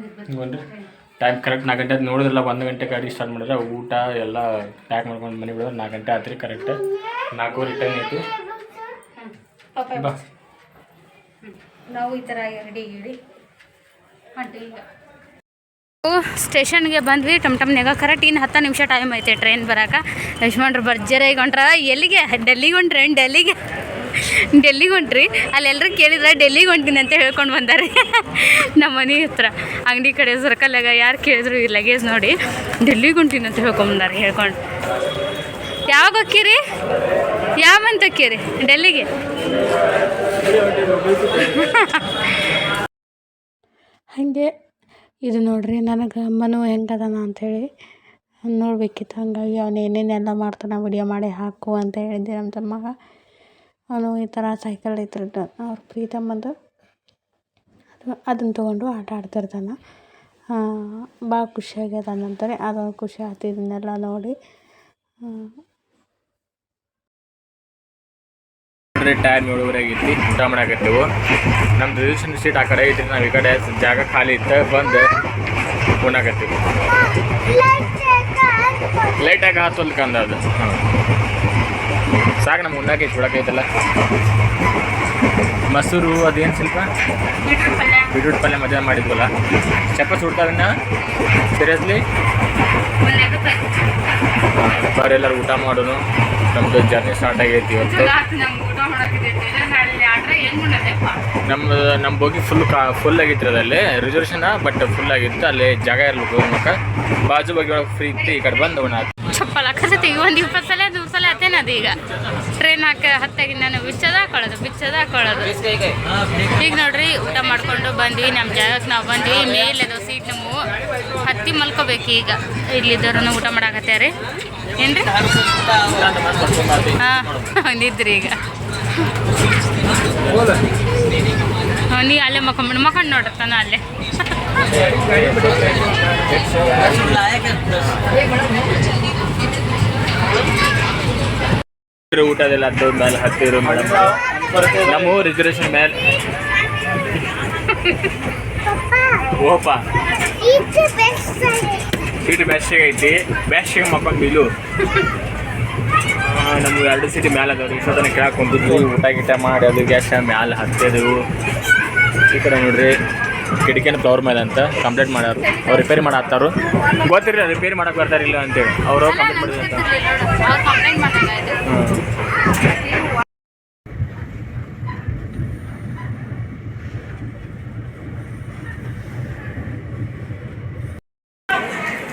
ಟೈಮ್ ಕರೆಕ್ಟ್ ನಾಲ್ಕು ಗಂಟೆ ನೋಡಿದ್ರಲ್ಲ ಒಂದು ಗಂಟೆ ಗಾಡಿ ಸ್ಟಾರ್ಟ್ ಮಾಡಿದ್ರೆ ಊಟ ಎಲ್ಲ ಪ್ಯಾಕ್ ಮಾಡ್ಕೊಂಡು ಮನೆ ಬಿಡೋದು ನಾಲ್ಕು ಗಂಟೆ ಆತ್ರಿ ಕರೆಕ್ಟ್ ನಾಲ್ಕು ರಿಟರ್ನ್ ಐತಿ ನಾವು ಈ ಥರ ರೆಡಿ ಗಿಡಿ ಹೊಂಟಿ ಈಗ ಸ್ಟೇಷನ್ಗೆ ಬಂದ್ವಿ. ಟಮ್ ಟಮ್ನಾಗ ಕರೆಕ್ಟ್ ಇನ್ನು ಹತ್ತು ನಿಮಿಷ ಟೈಮ್ ಐತೆ ಟ್ರೈನ್ ಬರೋಕೆ. ಯಜಮಾನ್ರು ಭರ್ಜರಿ ಹೊಂಟ್ರ ಎಲ್ಲಿಗೆ? ಡೆಲ್ಲಿಗೆ ಹೊಂಟ್ರಿ ಡೆಲ್ಲಿಗೆ? ಡೆಲ್ಲಿಗೆ ಹೊಂಟ್ರಿ ಅಲ್ಲೆಲ್ಲರೂ ಕೇಳಿದ್ರೆ ಡೆಲ್ಲಿಗೆ ಹೊಂಟೀನಿ ಅಂತ ಹೇಳ್ಕೊಂಡು ಬಂದಾರೆ. ನಮ್ಮ ಮನೆ ಹತ್ರ. ಅಂಗಡಿ ಕಡೆ ಸರ್ಕಲ್ಲಾಗ ಯಾರು ಕೇಳಿದ್ರು ಈ ಲಗೇಜ್ ನೋಡಿ ಡೆಲ್ಲಿಗೆ ಹೊಂಟೀನಿ ಅಂತ ಹೇಳ್ಕೊಂಬಂದಾರೆ ಹೇಳ್ಕೊಂಡು. ಯಾವಾಗ ಹೊಕ್ಕೀರಿ? ಯಾವ ಮಂತ್ ರೀ ಡೆಲ್ಲಿಗೆ? ಹಾಗೆ. ಇದು ನೋಡಿರಿ ನನಗೆ ಮನು ಹೆಂಗದಾನ ಅಂಥೇಳಿ ನೋಡ್ಬೇಕಿತ್ತು. ಹಾಗಾಗಿ ಅವನು ಏನೇನೆಲ್ಲ ಮಾಡ್ತಾನೆ, ವಿಡಿಯೋ ಮಾಡಿ ಹಾಕು ಅಂತ ಹೇಳಿದ್ದೆ ನಮ್ಮ ತಮ್ಮಗ ಅವನು ಈ ಥರ ಸೈಕಲ್ ಇದ್ರದ್ದು ಅವ್ರ ಪ್ರೀತಮ್ಮಂದು ಅದು, ಅದನ್ನು ತೊಗೊಂಡು ಆಟ ಆಡ್ತಿರ್ತಾನೆ. ಭಾಳ ಖುಷಿ ಆಗ್ಯದ ಅನ್ನಂತಾರೆ ಅದೊಂದು ಖುಷಿ ಆಯ್ತು ಇದನ್ನೆಲ್ಲ ನೋಡಿ. ಟೈಮ್ ಏಳುವರೆ ಆಗೈತಿ ಊಟ ಮಾಡಕತ್ತೇವು. ನಮ್ದು ರಿಜಿಸ್ಟ್ರೇಷನ್ ಸೀಟ್ ಆ ಕಡೆ ಐತ್ರಿ ನಾವು ಈ ಕಡೆ ಜಾಗ ಖಾಲಿ ಇತ್ತು ಬಂದು ಉಣ್ಣಾಕತ್ತೀವಿ. ಲೈಟಾಗಿ ಹತ್ತೊಲ್ಕ ಅಂದ ಅದು. ಹಾಂ ಸಾಕು ನಮ್ಗೆ ಉಣ್ಣಾಕೈತಿ ಚೂಡಕೈತಲ್ಲ ಮೊಸರು ಅದೇನು ಸ್ವಲ್ಪ? ಬೀಟ್ರೂಟ್ ಪಲ್ಯ ಮಧ್ಯಾಹ್ನ ಮಾಡಿದ್ವಲ್ಲ. ಚಪ್ಪ ಸುಡ್ತಾವನ್ನ ಸೀರಿಯಸ್ಲಿ ಬರೆಲ್ಲರೂ ಊಟ ಮಾಡೋನು. ನಮ್ದು ಜರ್ನಿ ಸ್ಟಾರ್ಟ್ ಆಗೈತಿ ಇವತ್ತು. ನಮ್ಮ ನಮ್ಮ ಬೋಗಿ ಫುಲ್ ಕಾ ಫುಲ್ ಆಗಿತ್ತು ಅದಲ್ಲಿ ರಿಸರ್ವೇಷನ್ ಬಟ್ ಫುಲ್ ಆಗಿತ್ತು. ಅಲ್ಲಿ ಜಾಗ ಇರ್ಬೇಕು ಹೋಗ್ಬೇಕು. ಬಾಜು ಬಗ್ಗೆ ಒಳಗೆ ಫ್ರೀ ಇತ್ತು ಈ ಕಡೆ ಬಂದು ಹಾಕತ್ತೆ ಈಗ ಒಂದು ಇಪ್ಪತ್ತು ಸಲ ನೂರು ಸಲ ಹತ್ತೇನದು ಈಗ ಟ್ರೈನ್ ಹಾಕ ಹತ್ತಾಗಿ ನಾನು ಬಿಚ್ಚದ ಹಾಕೊಳ್ಳೋದು ಬಿಚ್ಚದ ಹಾಕೊಳ್ಳೋದು ಈಗ ನೋಡ್ರಿ ಊಟ ಮಾಡ್ಕೊಂಡು ಬಂದ್ವಿ ನಮ್ಮ ಜಾಗಕ್ಕೆ ನಾವು ಬಂದ್ವಿ ಮೇಲೆ ಅದು ಸೀಟ್ ನಮ್ಮ ಹತ್ತಿ ಮಲ್ಕೋಬೇಕು ಈಗ ಇಲ್ಲಿದ್ದವ್ರು ಊಟ ಮಾಡಾಕತ್ಯಾರಿ ಏನ್ರಿ ಹಾಂ ನಿದ್ರಿ ಈಗ ನೀ ಅಲ್ಲೇ ಮಕ್ಕೊಂಬಿಡು ಮಕ್ಕೊಂಡು ತಾನ ಅಲ್ಲೇ ಊಟದೆಲ್ಲ ಹತ್ತು ಮೇಲೆ ಹತ್ತಿರು ಮೇಡಮ್. ನಮ್ಮ ರಿಸರ್ವೇಷನ್ ಮೇಲೆ. ಓಪ ಸೀಟ್ ಬೆಸ್ಟಿಗೆ ಐತಿ. ಬ್ಯಾಸ್ಟಿಗೆ ಮಕ್ಕಳು ಬಿಲು ನಮ್ಗೆ ಎರಡು ಸೀಟ್ ಮೇಲೆ ಅದಾವ್ರಿ ಸದನ ಕೆಳಗೆ ಕುಂತಿದ್ವಿ. ಊಟ ಗೀಟ ಮಾಡಿ, ಅದು ಗ್ಯಾಸ್ ಮ್ಯಾಲೆ ಹತ್ತಿದೆವು ಈ ಕಡೆ ನೋಡ್ರಿ. ಕಿಟಕಿನ ಫ್ಲವರ್ ಮೇಲೆ ಅಂತ ಕಂಪ್ಲೇಂಟ್ ಮಾಡ್ಯಾರು ಅವ್ರು ರಿಪೇರಿ ಮಾಡತ್ತಾರು ಗೊತ್ತಿರಲಿಲ್ಲ ರಿಪೇರಿ ಮಾಡಕ್ಕೆ ಬರ್ತಾರಿಲ್ಲ ಅಂತೇಳಿ. ಅವರು ಕಂಪ್ಲೇಂಟ್ ಮಾಡಿದ್ರು ಅಂತ.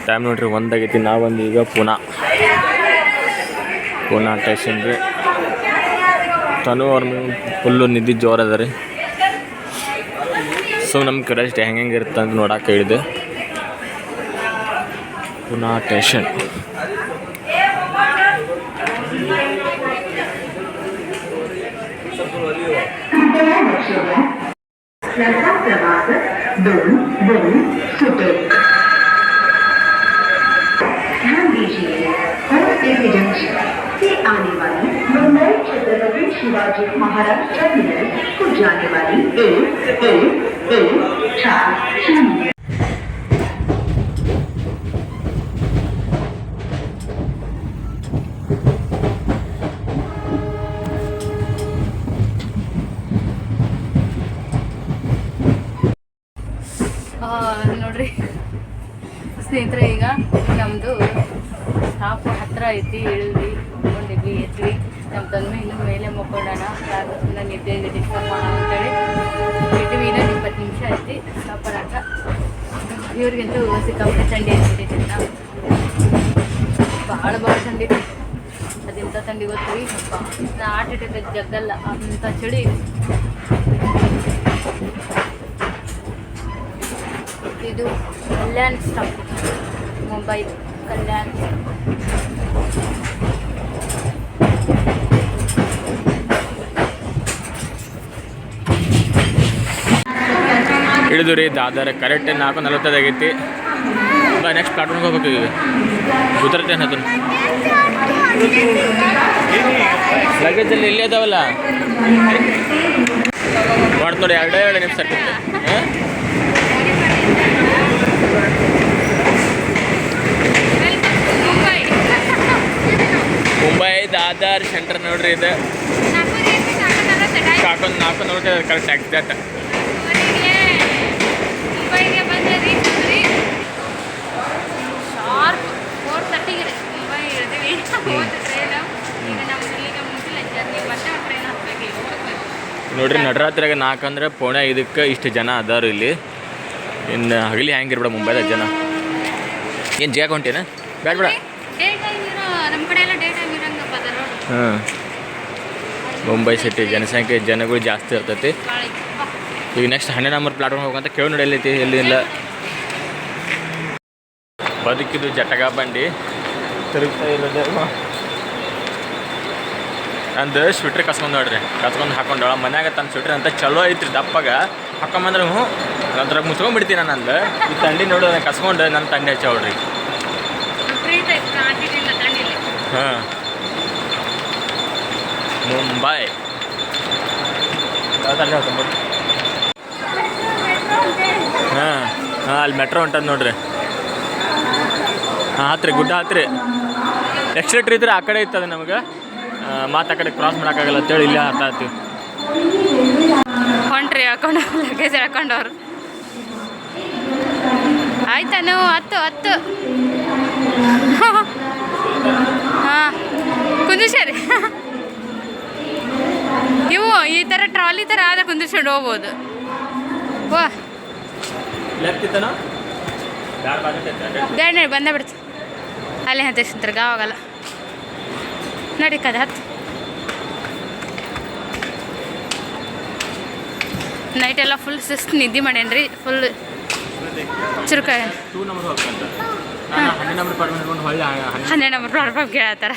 ಟೈಮ್ ನೋಡ್ರಿ, ಒಂದಾಗೈತಿ. ನಾವೊಂದು ಈಗ ಪುನಾ. ಪುನಾ ಟೇಷನ್ ರೀ ತನು ಅವ್ರ ಫುಲ್ಲು ನಿದ್ದೆ ಜೋರು ಅದ ರೀ. ಸೊ ನಮ್ಮ ಕಡೆ ಅಷ್ಟೇ ಹೆಂಗೆ ಹೆಂಗೆ ಇರುತ್ತೆ ಅಂತ ನೋಡಕ್ಕೆ ಹೇಳಿದೆ ಪುನಾ ಸ್ಟೇಷನ್ प्लॅटफॉर्म क्रमांक दोन दोन सुटेल ध्यान दीजिए हर एक जंक्शन से आने वाली मुंबई छत्रपति शिवाजी महाराज टर्मिनल को जाने वाली एक एक एक चार शून्य ಆ, ನೋಡ್ರಿ. ಸ್ನೇಹಿತರೆ ಈಗ ನಮ್ಮದು ಸ್ಟಾಪ್ ಹತ್ರ ಐತಿ ಇಳಿದ್ವಿ ಎದ್ವಿ ನಮ್ಮ ತಂದೆ ಇನ್ನು ಮೇಲೆ ಮಕ್ಕೊಳ್ಳೋಣ. ಯಾರು ಸುಮ್ಮನೆ ನಿದ್ದೆ ಡಿಸ್ಟರ್ಬ್ ಮಾಡೋಣ ಅಂತೇಳಿ. ಬಿಟ್ಟು ಇನ್ನೊಂದು ಇಪ್ಪತ್ತು ನಿಮಿಷ ಐತಿ ಸ್ಟಾಪ್ ಬರಾಕ ಇವ್ರಿಗಂತೂ ಸಿಕ್ಕಾಪಟ್ಟೆ ಥಂಡಿ ಅಂತ ಭಾಳ ಭಾಳ ಥಂಡಿ ಅದೆಂಥ ಥಂಡಿ ಗೊತ್ತೀವಿ ನಾ ಆಟ ಇಟ್ಟಿದ್ದ ಜಗ್ಗಲ್ಲ, ಅಂತ ಚಳಿ. ಇದು ಕಲ್ಯಾಣ್ ಸ್ಟಾಪ್. ಮುಂಬೈ ಕಲ್ಯಾಣ್. ಹಿಡಿದು ರೀ ದಾದರ ಕರೆಕ್ಟ್ ನಾಲ್ಕು ನಲವತ್ತೈದು ಆಗೈತಿ. ಬಾ ನೆಕ್ಸ್ಟ್ ಪ್ಲಾಟ್ಫಾರ್ಮ್ಗೆ ಹೋಗ್ಬೇಕು ಈಗ. ಉತ್ತರತೇನೆ ಅದನ್ನು ಲಗೇಜಲ್ಲಿ ಇಲ್ಲೇ ಅದಾವಲ್ಲ? ಮಾಡ್ತು ನೋಡಿ ಎರಡೇ ಎರಡು ನಿಮಿಷ ಹಾಂ? ಮುಂಬೈ ದಾದರ್ ಸೆಂಟರ್ ನೋಡ್ರಿ ಇದು. ಕಾಕೊಂದು ನಾಲ್ಕು ನಲ್ವತ್ತೈದು ಕರೆಕ್ಟ್ ಎಕ್ಸಾಕ್ಟ್ ಮುಂಬೈಗೆ ಬಂದ್ರೆ ರೀಚ್ ಆದ್ರಿ ಶಾರ್ಪ್ ಫೋರ್ ತರ್ಟಿಗೆ ಮುಂಬೈ ಇಳಿದೀವಿ ಹೋದ ಟ್ರೈನ್ ಈಗ ನಮ್ಮ ಇಲ್ಲಿಗೆ ಮುಂಚಿಲ್ಲ ಜರ್ನಿ ಮತ್ತೆ ಟ್ರೈನ್ ಹತ್ಬೇಕು ಈಗ ಹೋಗ್ಬೇಕು ನೋಡ್ರಿ, ನಡರಾತ್ರಿಯಾಗ ನಾಲ್ಕು ಅಂದ್ರೆ ಪೋಣೆ ಇದಕ್ಕೆ ಇಷ್ಟು ಜನ ಅದಾರು ಇಲ್ಲಿ. ಇನ್ನು ಹಗಲಿ ಹೆಂಗಿರ್ಬೇಡ ಮುಂಬೈದಾಗ ಜನ. ಏನು ಜಾಗ ಹೊಂಟೇನ? ಬೇಡ ಬೇಡ. ಹಾಂ. ಮುಂಬೈ ಸಿಟಿ ಜನಸಂಖ್ಯೆ ಜನಗಳು ಜಾಸ್ತಿ ಇರ್ತೈತಿ. ಈಗ ನೆಕ್ಸ್ಟ್ ಹನ್ನೆರಡು ನಂಬರ್ ಪ್ಲಾಟ್ಫಾರ್ಮ್ ಹೋಗಂತ ಕೇಳಿ ನಡೆಯಲೈತಿ ಎಲ್ಲಿ ಇಲ್ಲ ಬದುಕಿದು ಜಟಗ ಬಂಡಿ. ತಿರುಗ್ತಾ ಇರೋದು ನಂದು ಸ್ವಿಟ್ರ್ ಕಸ್ಕೊಂಡು ನೋಡ್ರಿ ಕಸ್ಕೊಂಡು ಹಾಕೊಂಡು ಮನ್ಯಾಗ ತನ್ನ ಸ್ವಿಟ್ರ್ ಅಂತ ಚಲೋ ಐತ್ರಿ ದಪ್ಪಾಗ. ಹಾಕೊಂಬಂದ್ರೆ ಹ್ಞೂ ಅದ್ರಾಗ ಮುಚ್ಕೊಂಡ್ಬಿಡ್ತೀನಿ ನಾನು ನಂದು ಈ ತಂಡಿ ನೋಡಿದ್ರೆ ಕಸ್ಕೊಂಡು ನನ್ನ ತಂಡಿ ಹಚ್ಚವ್ರಿ ಹಾಂ. ಮುಂಬೈ. ಹಾಂ ಹಾಂ ಅಲ್ಲಿ ಮೆಟ್ರೋ ಹೊಂಟದ ನೋಡ್ರಿ. ಹಾಂ ಹತ್ರಿ ಗುಡ್ಡ ಹತ್ರಿ. ಎಕ್ಸ್ಲೇಟ್ರ್ ಇದ್ರೆ ಆ ಕಡೆ ಇತ್ತದ ನಮಗೆ. ಮಾತು ಆ ಕಡೆ ಕ್ರಾಸ್ ಮಾಡೋಕ್ಕಾಗಲ್ಲ ಅಂತೇಳಿ ಇಲ್ಲೇ ಅರ್ಥ ಆಯ್ತು. ಹೊಂಟ್ರಿ ಹಾಕೊಂಡು ಲಗೇಜ್ ಹಾಕೊಂಡವ್ರು. ನೀವು? ಹತ್ತು ಹತ್ತು. ಹಾಂ ಕುಂದಿಸರಿ ಇವು ಈ ಥರ ಟ್ರಾಲಿ ಥರ ಆದ ಕುಂದಿಸ್ಕೊಂಡು ಹೋಗ್ಬೋದು. ವಾ ಬೇಡ ಬಂದೇ ಬಿಡ್ತು ಅಲ್ಲೇ ಹತ್ತಿರ ಗಾವಾಗಲ್ಲ. ನಡಿ ಕದ. ಹತ್ತು ನೈಟ್ ಎಲ್ಲ ಫುಲ್ ಸುಸ್ತು ನಿದ್ದೆ ಮಾಡೇನ್ರಿ ಫುಲ್ ಚುರುಕ. ಹನ್ನೆರಡು ನಂಬರ್ ಪ್ರಾಬ್ಲಮ್ ಕೇಳತ್ತಾರ.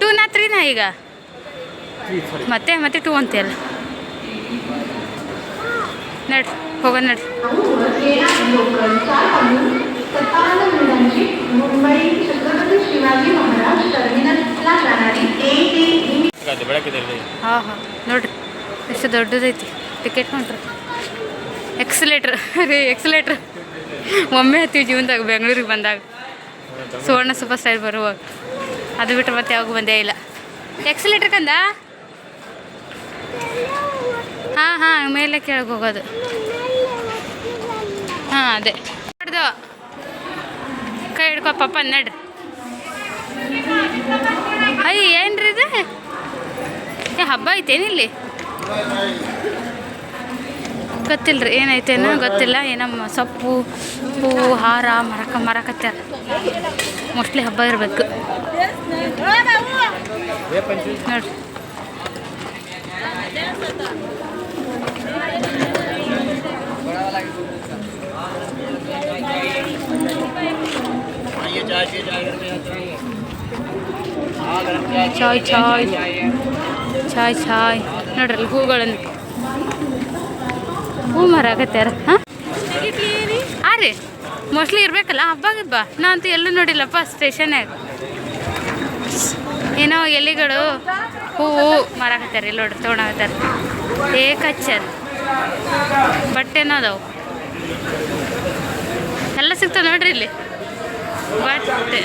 ಟೂ ನಾ ತ್ರೀನಾ ಈಗ? ಮತ್ತೆ ಮತ್ತೆ ಟೂ ಅಂತೀಯಲ್ಲ. ನಡಿ ಹೋಗೋ ನಡಿ. ಮುಂಬೈ छत्रपती शिवाजी महाराज टर्मिनसला जाणारी ए ते ಬೆಳಕಿದೆ ಹಾಂ ಹಾಂ ನೋಡ್ರಿ ಎಷ್ಟು ದೊಡ್ಡದೈತಿ ಟಿಕೆಟ್ ನೋಡ್ರಿ ಎಕ್ಸಲೇಟ್ರ್ ರೀ ಎಕ್ಸಲೇಟ್ರ್ ಒಮ್ಮೆ ಹತ್ತೀವಿ ಜೀವನದಾಗ ಬೆಂಗಳೂರಿಗೆ ಬಂದಾಗ ಸುವರ್ಣ ಸೂಪರ್ ಸ್ಟೈಲ್ ಬರುವಾಗ ಅದು ಬಿಟ್ಟರೆ ಮತ್ತೆ ಯಾವಾಗ ಬಂದೇ ಇಲ್ಲ ಎಕ್ಸಲೇಟ್ರ್ ಕಂದ ಹಾಂ ಹಾಂ ಮೇಲೆ ಕೆಳಗೆ ಹೋಗೋದು ಹಾಂ ಅದೇ ನೋಡ್ದು ಕೈ ಹಿಡ್ಕೊ ಪಪ್ಪ ನಡ್ರಿ ಅಯ್ಯ, ಏನ್ರಿ ಇದು? ಏ, ಹಬ್ಬ ಐತೇನಿಲ್ಲಿ ಗೊತ್ತಿಲ್ರಿ, ಏನೈತೇನು ಗೊತ್ತಿಲ್ಲ. ಏನಮ್ಮ ಸೊಪ್ಪು ಹೂವು ಹಾರ, ಮರಕ ಮರಕತ್ತಾರ ಮೋಸ್ಟ್ಲಿ ಹಬ್ಬ ಇರಬೇಕು. ನೋಡ್ರಿ. ಚಾಯ್ ಚಾಯ್. ಚಾಯ್ ಚಾಯ್. ನೋಡ್ರಿ ಹೂಗಳನ್ನು. ಹೂ ಮರಾಕತ್ಯಾರ ಹಾಂ? ಹಾಂ ರೀ, ಮೋಸ್ಟ್ಲಿ ಇರಬೇಕಲ್ಲ ಹಬ್ಬ ಹಬ್ಬ ನಾ ಅಂತೂ ಎಲ್ಲೂ ನೋಡಿಲ್ಲಪ್ಪ, ಸ್ಟೇಷನ್ಯಾಗ. ಏನೋ ಎಲೆಗಳು ಹೂವು ಮಾರಾಕತ್ಯಾರ ಇಲ್ಲಿ ನೋಡ್ರಿ ತೊಗೊಂಡಾಗತ್ತಾರ ಏ ಕಚ್ಚರ್ ಬಟ್ಟೆನೋ ಅದಾವು. ಎಲ್ಲ ಸಿಗ್ತಾವೆ ನೋಡ್ರಿ ಇಲ್ಲಿ. ಬಟ್ಟೆ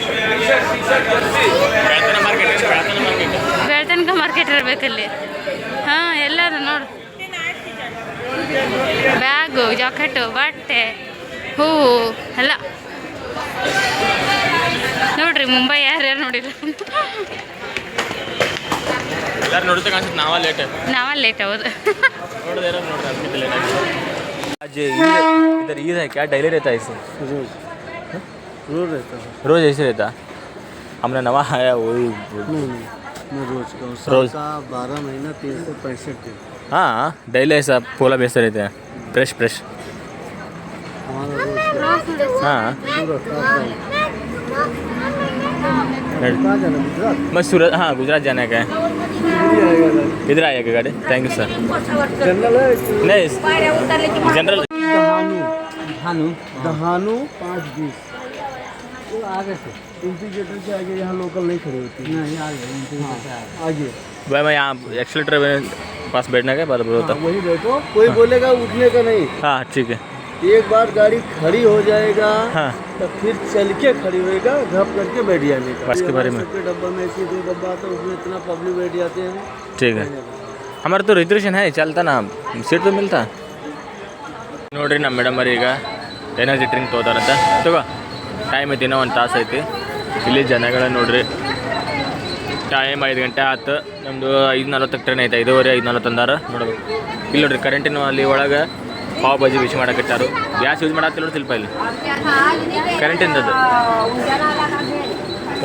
ಬೆಳತನ ಮಾರ್ಕೆಟ್ ಬೆಳತನ ಮಾರ್ಕೆಟ್ ಬೆಳ್ತನಕ ಮಾರ್ಕೆಟ್ ಇರಬೇಕಲ್ಲಿ ಹಾಂ ಎಲ್ಲರೂ ನೋಡು ಬ್ಯಾಗು ಜಾಕೆಟು ಬಟ್ಟೆ ಹೂವು ಎಲ್ಲ ನೋಡ್ರಿ ಮುಂಬೈ ಯಾರ್ಯಾರು ನೋಡಿಲ್ಲ ಎಲ್ಲರೂ ನೋಡುತ್ತೆ ಕಾಣಿಸುತ್ತೆ ನಾವ ಲೇಟ್ ನಾವ ಲೇಟ್ ಹೌದು ನೋಡೋದು ಇರೋದು ನೋಡ್ರಿ ಅದಕ್ಕೆ ಲೇಟ್ ಆಗಿ आज ईद इधर ईद है क्या डेली रहता है इसे रोज रहता रोज ऐसे रहता हमने नवा आया वही नहीं नहीं मैं रोज का हूँ। रोज? का बारह महीना तीन सौ पैंसठ दिन। हाँ डेली ऐसा फूला बेचते रहते हैं। Fresh fresh. हमारा रोज का हाँ। सूरत कहाँ जाना गुजरात? मैं सूरत हाँ गुजरात जाने का है। दिल्ली आएगा गाड़ी। इधर थैंक यू सर जनरल है कि नहीं जनरल दहानू दहानू। दहानू पाँच बीस। वो आगे से इंटीग्रेटर के आगे यहाँ लोकल नहीं खड़ी होती नहीं आगे हाँ, आगे भाई मैं यहाँ एक्सलेटर पास बैठने का बाद बोलो हाँ, वही बैठो कोई बोलेगा उठने का नहीं हाँ ठीक है एक बार गाड़ी खड़ी हो जाएगा हाँ तो फिर चल के खड़ी होएगा घप करके बैठ जाने का बस के बारे में। सबके डब्बा में ऐसी दो डब्बा तो उसमें इतना पब्लिक बैठ जाते हैं ठीक है हमारा तो रिजर्वेशन है चलता ना सीट तो मिलता ನೋಡ್ರಿ ನಮ್ಮ ಮೇಡಮ್ ಅವ್ರು ಈಗ ಎನರ್ಜಿ ಡ್ರಿಂಕ್ ತೊಗೋತಾರಂತ ತಗೋ ಟೈಮ್ ಐತಿ ಇನ್ನೂ ಒಂದು ತಾಸು ಐತಿ. ಇಲ್ಲಿ ಜನಗಳ ನೋಡ್ರಿ. ಟೈಮ್ ಐದು ಗಂಟೆ ಆತು. ನಮ್ಮದು ಐದು ನಲ್ವತ್ತಕ್ಕೆ ಟ್ರೈನ್ ಐತೆ, ಐದುವರೆ, ಐದು ನಲ್ವತ್ತು ಅಂದಾರ ನೋಡ್ಬೇಕು. ಇಲ್ಲಿ ನೋಡ್ರಿ ಕರೆಂಟಿನ ಅಲ್ಲಿ ಒಳಗೆ ಪಾವ್ ಬಜ್ಜಿ ಬಿಸಿ ಮಾಡಕತ್ತಾರು. ಗ್ಯಾಸ್ ಯೂಸ್ ಮಾಡತ್ತಿಲ್ಲ ನೋಡಿ ಸ್ವಲ್ಪ ಇಲ್ಲಿ. ಕರೆಂಟಿಂದದ್ದು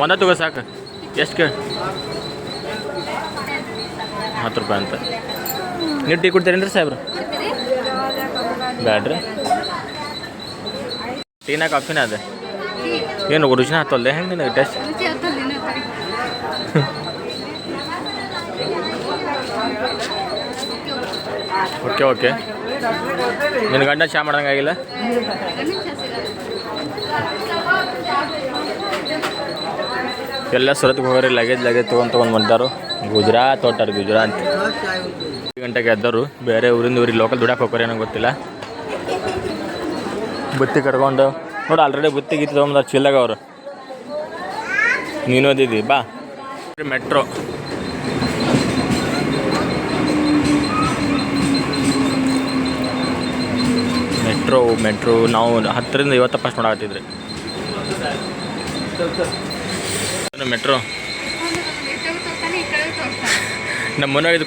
ಒಂದ ತಗೋ ಸಾಕು. ಎಷ್ಟು ಕೇಳಿ. ಹತ್ತು ರೂಪಾಯಿ ಅಂತ. ನೀವು ಟೀ ಕುಡ್ತೀರೇನ್ರಿ ಸಾಹೇಬ್ರು? ಬ್ಯಾಡ್ರಿ. ಟೀನಾಗ ಕಾಫಿನ ಅದ ಏನು ರುಚಿನ ಹತ್ತಲ್ದೆ ಹೆಂಗೆ ನಿನಗೆ ಟೆಸ್ಟ್ ಓಕೆ ಓಕೆ ನಿನ್ನ ಗಂಡ ಚಾ ಮಾಡಂಗಾಗಿಲ್ಲ ಎಲ್ಲ ಸುರತ್ಗೆ ಹೋಗ್ರಿ ಲಗೇಜ್ ಲಗೇಜ್ ತೊಗೊಂಡು ತೊಗೊಂಡು ಬಂದಾರು ಗುಜರಾತ್ ಹೊಟ್ಟಾರ ಗುಜರಾತ್ ಗಂಟೆಗೆ ಎದ್ದವರು ಬೇರೆ ಊರಿಂದ ಊರಿಗೆ ಲೋಕಲ್ ದುಡಕ್ಕೆ ಹೋಗ್ರಿ ಏನೋ ಗೊತ್ತಿಲ್ಲ ಬುತ್ತಿ ಕಟ್ಕೊಂಡು ನೋಡಿ ಆಲ್ರೆಡಿ ಬುತ್ತಿ ಗೀತಿ ತೊಗೊಂಬಂದಾರ ಚಿಲ್ಲಾಗ ಅವರು. ನೀನು ಓದಿದ್ದಿ, ಬಾ. ಮೆಟ್ರೋ ಮೆಟ್ರೋ ಮೆಟ್ರೋ ನಾವು ಹತ್ತರಿಂದ ಐವತ್ತು ಪಾಸ್ ಮಾಡಾಕತ್ತಿದ್ರಿ ಮೆಟ್ರೋ ನಮ್ಮ ಮನೆಯಾಗ ಇದು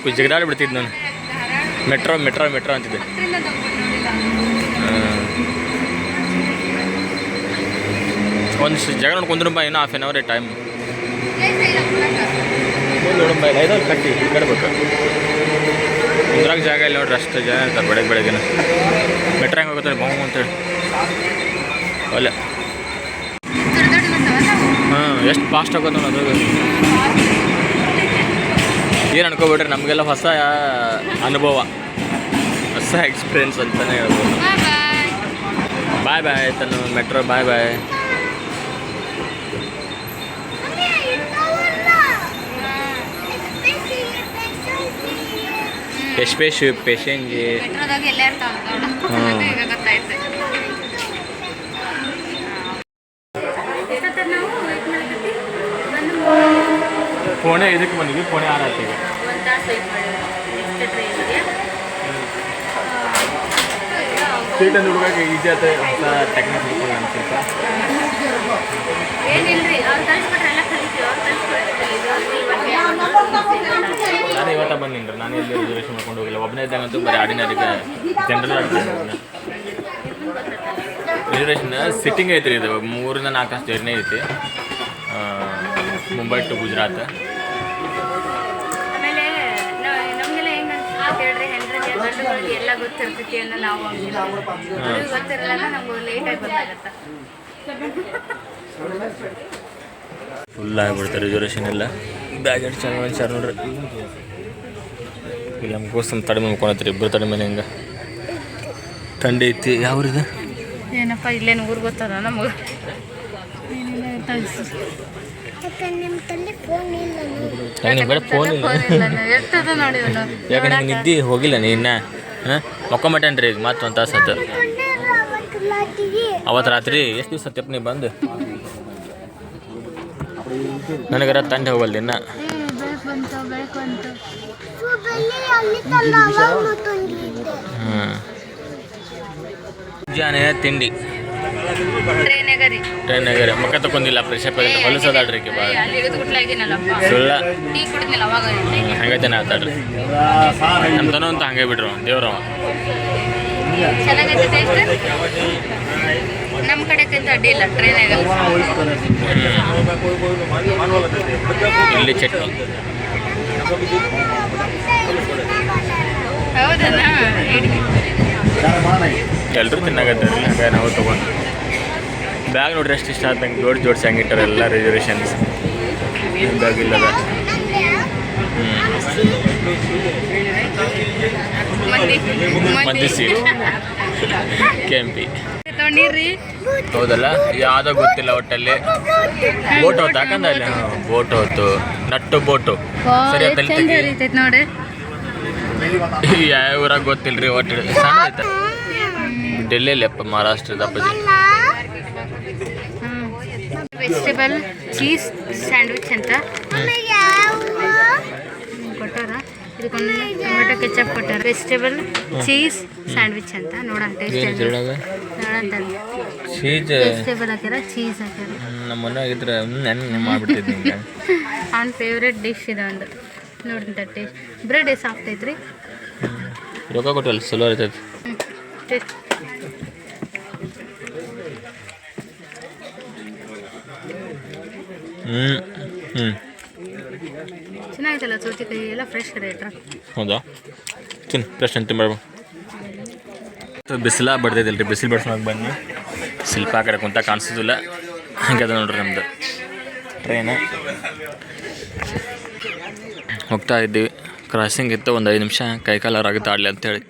ಬಿಡ್ತಿದ್ದು ನಾನು. ಮೆಟ್ರೋ ಮೆಟ್ರೋ ಮೆಟ್ರೋ ಅಂತಿದ್ದೆ. ಒಂದು ಜಾಗ ನೋಡ್ಕೊಂಡ್ರು ಬಾ ಇನ್ನೂ ಹಾಫ್ ಆನ್ ಅವರೇ ಟೈಮ್ ನೋಡಂಬ ಐದು ಕಟ್ಟಿ ಈ ಕಡೆ ಬೇಕು ಕುಂದ್ರಾಗ ಜಾಗ ಇಲ್ಲ ನೋಡ್ರಿ ಅಷ್ಟು ಜನ ಇರ್ತಾರೆ ಬೆಳಗ್ಗೆ ಬೆಳಗ್ಗೆನ. ಬೆಟ್ರ್ ಹೆಂಗೆ ಹೋಗುತ್ತೆ ಬಾವು ಅಂತೇಳಿ ಒಳ್ಳೆ ಹಾಂ ಎಷ್ಟು ಫಾಸ್ಟ್ ಆಗುತ್ತೆ ನೋಡಿ ಅದು. ಏನು ಅನ್ಕೋಬಿಟ್ರಿ ನಮಗೆಲ್ಲ ಹೊಸ ಅನುಭವ. ಹೊಸ ಎಕ್ಸ್ಪೀರಿಯನ್ಸ್ ಅಂತಲೇ ಹೇಳ್ಬೋದು. ಬಾಯ್ ಬಾಯ್ ತನ್ನ ಮೆಟ್ರೋ ಬಾಯ್ ಬಾಯ್ ಮೆಟ್ರೋದಾಗ ಎಲ್ಲ ಇರ್ತಾವ. ಈಗ ಗೊತ್ತಾಯ್ತು. ಮಾಡಕತ್ತಿ ಬಂದು ಪುಣೆ ಇದಕ್ಕೆ ಬಂದಿದ್ವಿ ಪುಣೆ ಆರಾತೀವಿ ಒಂದು ತಾಸು ವೇಟ್ ಮಾಡಿದ್ವಿ. ನೆಕ್ಸ್ಟ್ ಟ್ರೈನಿಗೆ ಸೀಟ್ ಅಂದ್ರೆ ಹುಡುಗಕ್ಕೆ ಈಜಿ ಆತ ಹೊಸ ಟೆಕ್ನಿಕ್ ಹಿಡ್ಕೊಂಡು ಅನ್ಸುತ್ತ. ಏನಿಲ್ರಿ ಅವ್ರು ಕಳಿಸ್ಕೊಟ್ರೆ ಎಲ್ಲ ಕಲಿತೀವಿ ಅವ್ರು ನಾನು ಬಂದಿನ್ರಿ ನಾನು ಎಲ್ಲಿ ರಿಸರ್ವೇಷನ್ ಮಾಡ್ಕೊಂಡು ಹೋಗಿಲ್ಲ. ಒಬ್ಬನೇ ಇದ್ದಂಗಂತೂ ಬರೀ ಆರ್ಡಿನರಿಗೆ ಜನರಲ್ ರಿಸರ್ವೇಷನ್ ಸಿಟ್ಟಿಂಗ್ ಐತ್ರಿ ಇದು. ಮೂರಿಂದ ನಾಲ್ಕು ಅಷ್ಟು ಜರ್ನಿ ಐತಿ ಮುಂಬೈ ಟು ಗುಜರಾತ್. ಎಲ್ಲ ಗೊತ್ತಿರ್ತೈತಿ ಅನ್ನೋ ನಾವು ಗೊತ್ತಿರಲ್ಲ ನಮ್ಗೆ ಲೇಟ್ ಆಗಿ ಫುಲ್ ಆಗಿಬಿಡ್ತಾರೆ ರಿಸರ್ವೇಷನ್ ಎಲ್ಲ. ಬ್ಯಾಗ್ ಎಷ್ಟು ಚೆನ್ನಾಗಿ ಸರ್ ನೋಡ್ರಿ ನಮ್ಗೋಸ್ಕರ ತಡೆ ಮಾಡ್ಕೊಳತ್ರಿ ಇಬ್ಬರು ತಡೆ ಮೇಲೆ ಹಿಂಗೆ. ಥಂಡಿ ಐತಿ ಇದು ಏನಪ್ಪ ಇಲ್ಲೇನು ಊರು ಗೊತ್ತದ ನಮಗೆ? ಫೋನ್ ಇಲ್ಲ ಎಷ್ಟದ ನೋಡಿ ಯಾಕೆ ನಿಂಗೆ ನಿದ್ದೆ ಹೋಗಿಲ್ಲ ನೀನ್ನ ಹಾಂ? ಮಕ್ಕೊಂಬಿಟ್ಟೇನ್ರಿ ಈಗ ಮತ್ತೆ ಒಂದು ತಾಸು ಆಯ್ತು ಅವತ್ತು ರಾತ್ರಿ ಎಷ್ಟು ದಿವಸ ತೆಪ್ಪ ನೀ ಬಂದು? ನನಗರ ತಂಡೆ ಹೋಗಲ್ಲ ದಿನ ಹಾಂ ಜಾನೆ ತಿಂಡಿ ಟ್ರೈನಾಗ ಮುಖ ತಗೊಂಡಿಲ್ಲ ಪ್ರೆಷರ್ ಹೊಲಸದಾಡ್ರಿ ಭಾಳ ಸುಳ್ಳ. ಟೀ ಜನ ಆತಾಡ್ರಿ. ನಮ್ಮ ತನ ಅಂತ ಹಂಗೆ ಬಿಡ್ರು ದೇವ್ರವ ನಮ್ಮ ಕಡೆ ಅಡ್ಡಿ ಇಲ್ಲ ಟ್ರೈನಾಗ ಇಲ್ಲಿ ಚಟ್ನಿ. ಎಲ್ಲರೂ ತಿನ್ನಾಗತ್ತಾರ ಹಂಗೆ ನಾವು ತೊಗೊಂಡು. ಬ್ಯಾಗ್ ನೋಡ್ರಿ ಎಷ್ಟು ಇಷ್ಟ ಆದ ನಂಗೆ ಜೋಡಿ ಜೋಡಿಸಿ ಹಂಗೆ ಇಟ್ಟಾರೆ ಎಲ್ಲ ರಿಸರ್ವೇಷನ್ಸ್ ಬ್ಯಾಗ್ ಇಲ್ಲದ. ಮಂದಿ. ಸೀಟ್ ಕೆ ಎಂ ಪಿ ತೊಗೊಂಡಿರ್ರಿ ಹೌದಲ್ಲ? ಯಾವುದೋ ಗೊತ್ತಿಲ್ಲ ಒಟ್ಟಲ್ಲಿ. ಬೋಟ್ ಹೋತು? ಯಾಕಂದ್ರೆ ಅಲ್ಲಿ? ಬೋಟ್ ಹೋತು. ನಟ್ಟು ಬೋಟು. ಸರಿ ಹರಿತೈತೆ ನೋಡಿ. (laughs) ಯಾವ ಊರಾಗ ಗೊತ್ತಿಲ್ರಿ ಒಟ್ಟು ಸಣ್ಣ ಐತೆ. ಡೆಲ್ಲಿಯಲ್ಲಿ ಅಪ್ಪ ಮಹಾರಾಷ್ಟ್ರದ ಅಪ್ಪಾಜಿ ವೆಜಿಟೇಬಲ್ ಚೀಸ್ ಸ್ಯಾಂಡ್ವಿಚ್ ಅಂತ. ಇದಕ್ಕೊಂದು ಟೊಮೆಟೊ ಕೆಚಪ್ ಕೊಟ್ಟಾರ. ವೆಜಿಟೇಬಲ್ ಚೀಸ್ ಸ್ಯಾಂಡ್ವಿಚ್ ಅಂತ. ನೋಡೋಣ ಟೇಸ್ಟ್ ಚೀಸ್ ವೆಜಿಟೇಬಲ್ ಹಾಕ್ಯಾರ ಚೀಸ್ ಹಾಕ್ಯಾರ. ನಮ್ಮ ಮನೆ ಆಗಿದ್ರೆ ನೆನ್ನೆ ಅವ್ನ ಫೇವ್ರೆಟ್ ಡಿಶ್ ಇದೆ ಒಂದು. ನೋಡಿದ ಟೇಸ್ಟ್ ಬ್ರೆಡ್ ಸಾಫ್ಟ್ ಐತ್ರಿ ರೊಕ್ಕ ಕೊಟ್ಟಲ್ಲ ಚಲೋ ಇರ್ತೈತಿ ಹ್ಞೂ ಟೇಸ್ಟ್ ಹ್ಞೂ ಹ್ಞೂ ಸೌತೆಕಾಯಿ ಎಲ್ಲ ಫ್ರೆಶ್ ರೇಟ್ರ ಹೌದಾ? ತಿನ್ ಫ್ರೆಶ್ ಅಂತ ಮಾಡ್ಬೋ ಬಿಸಿಲ ಬಡ್ದೈತಿಲ್ರಿ ಬಿಸಿಲು ಬಡ್ಸೋಕೆ ಬನ್ನಿ. ಶಿಲ್ಪ ಆ ಕಡೆ ಕುಂತ ಕಾಣಿಸೋದಿಲ್ಲ. ಹಂಗೆ ಅದ ನೋಡ್ರಿ ನಮ್ದು. ಟ್ರೈನ್ ಹೋಗ್ತಾ ಇದ್ದೀವಿ. ಕ್ರಾಸಿಂಗ್ ಇತ್ತು ಒಂದು ಐದು ನಿಮಿಷ ಕೈಕಾಲು ಆಗುತ್ತೆ ಆಡಲಿ ಅಂತೇಳಿ.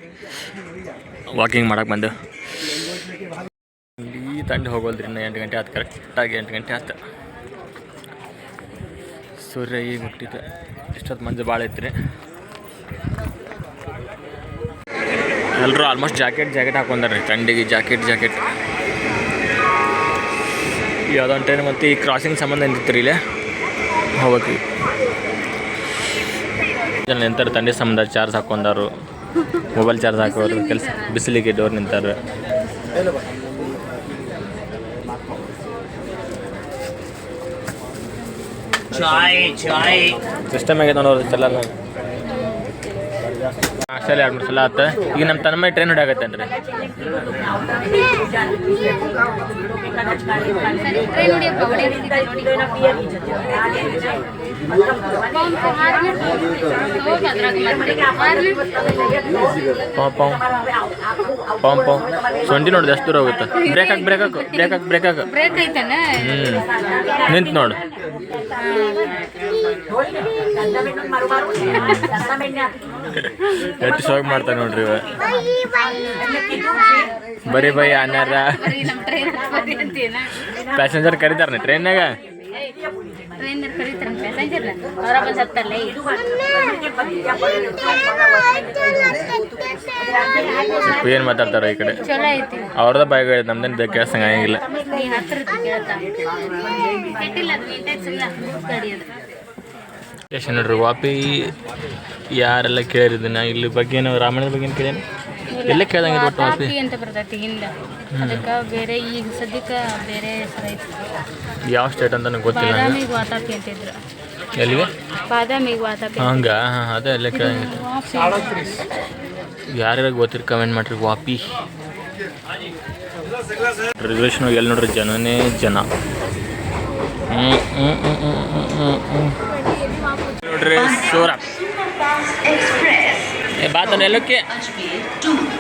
ವಾಕಿಂಗ್ ಮಾಡೋಕೆ ಬಂದು. ಇಲ್ಲಿ ತಂಡ ಹೋಗೋಲ್ರಿ ಇನ್ನು ಎಂಟು ಗಂಟೆ ಆಯ್ತು ಕರೆಕ್ಟಾಗಿ ಎಂಟು ಗಂಟೆ ಆಯ್ತು ಸೂರ್ಯ ಈಗ ಹುಟ್ಟಿತ್ತು ಇಷ್ಟೊತ್ತು ಮಂಜು ಭಾಳ ಐತ್ರಿ. ಎಲ್ಲರೂ ಆಲ್ಮೋಸ್ಟ್ ಜಾಕೆಟ್ ಜಾಕೆಟ್ ಹಾಕೊಂಡಾರ್ರಿ. ಥಂಡಿಗೆ ಜಾಕೆಟ್ ಜಾಕೆಟ್ ಯಾವುದೊಂದು ಟ್ರೈನ್ ಮತ್ತು ಈ ಕ್ರಾಸಿಂಗ್ ಸಂಬಂಧ ನಿಂತಿತ್ತು ಇಲ್ಲೇ? ಹೋಗ್ಬೇಕು ಜನ ನಿಂತಾರೆ ತಂಡಿ ಸಂಬಂಧ? ಚಾರ್ಜ್ ಹಾಕೊಂಡಾರು. ಮೊಬೈಲ್ ಚಾರ್ಜ್ ಹಾಕೋರು. ಕೆಲಸ ಬಿಸಿಲಿಗೆ ಡೋರ್ ನಿಂತಾರೆ ಸಿಸ್ಟಮ್ ಆಗೈತೆ ನೋಡೋದು ಚಲನ ಅಷ್ಟಲ್ಲಿ ಎರಡು ಮೂರು ಸಲ ಆತ. ಈಗ ನಮ್ಮ ತನ್ಮೈ ಟ್ರೈನ್ ಟ್ರೈನ್ ಹೊಡಿಯಪ್ಪ ಪಾಂಪಾಂ ಪಾವ್ ಸೊಂಡಿ ನೋಡಿದೆ ಎಷ್ಟು ದೂರ ಹೋಗುತ್ತೆ. ಬ್ರೇಕ್ ಹಾಕಿ ಬ್ರೇಕ್ ಹಾಕು ಬ್ರೇಕ್ ಹಾಕಿ ಬ್ರೇಕ್ ಹಾಕು. ಬ್ರೇಕ್ ಐತಾನೆ? ಹ್ಞೂ ನಿಂತು ನೋಡು. ಎಷ್ಟು ಶೋಕ್ ಮಾಡ್ತಾನೆ ನೋಡ್ರಿ ಇವ. ಬರೀ ಬೈ ಅನ್ನಾರ. ಪ್ಯಾಸೆಂಜರ್ ಕರೀತಾರ ಟ್ರೈನ್ನಾಗ ಟ್ರೈನ್ ಕರೀತಾರೆ ಪ್ಯಾಸೆಂಜರ್ ಅವರ ಬಂದು ಹತ್ತಲ್ಲೇ ಏನು ಮಾತಾಡ್ತಾರ ಈ ಕಡೆ. ಚಲೋ ಐತಿ. ಅವ್ರದ ಬಾಯಿಗಳು ನಮ್ದೇನು ಬೇಕು ಕೇಳ್ಸಂಗ ಆಗಿಲ್ಲ ನೀ ಹತ್ರ ಕೇಳ್ತಾ ಕೆಟ್ಟಿಲ್ಲ ನೀಟಾಗಿ ಅದು. ಎಷ್ಟು ನೋಡ್ರಿ ವಾಪಿ ಯಾರೆಲ್ಲ ಕೇಳಿರಿದ್ದೀನ ಇಲ್ಲಿ ಬಗ್ಗೆ ಏನೋ ರಾಮಾಯಣದ ಬಗ್ಗೆ ಕೇಳೇನು ಎಲ್ಲ ಕೇಳ್ದಂಗೆ ಒಟ್ಟು ವಾಪಿ. ವಾತಾಪಿ ಅಂತ ಬರ್ತೈತಿ ಹಿಂದ. ಅದಕ್ಕೆ ಬೇರೆ ಈಗ ಸದ್ಯಕ್ಕೆ ಬೇರೆ ಹೆಸರೈತಿ ಯಾವ ಸ್ಟೇಟ್ ಅಂತ ನನಗೆ ಗೊತ್ತಿಲ್ಲ ಬಾದಾಮಿಗೆ ವಾತಾಪಿ ಅಂತಿದ್ರು ಎಲ್ಲಿಗೆ? ಬಾದಾಮಿಗೆ ವಾತಾಪಿ. ಹಂಗ? ಹಾಂ ಅದೇ ಎಲ್ಲ ಕೇಳಂಗೆ ಯಾರ್ಯಾರು ಗೊತ್ತಿರ ಕಮೆಂಟ್ ಮಾಡ್ರಿ ವಾಪಿ. ರಿಸರ್ವೇಷನ್ ಎಲ್ಲಿ ನೋಡ್ರಿ ಜನನೇ ಜನ. ಹ್ಞೂ ಹ್ಞೂ ಹ್ಞೂ ಹ್ಞೂ ಹ್ಮ್, ಹ್ಮ್, ಹ್ಮ್. ನೋಡ್ರಿ ಸೂರತ್ ಬಾತನ ಎಲ್ಲಕ್ಕೆ.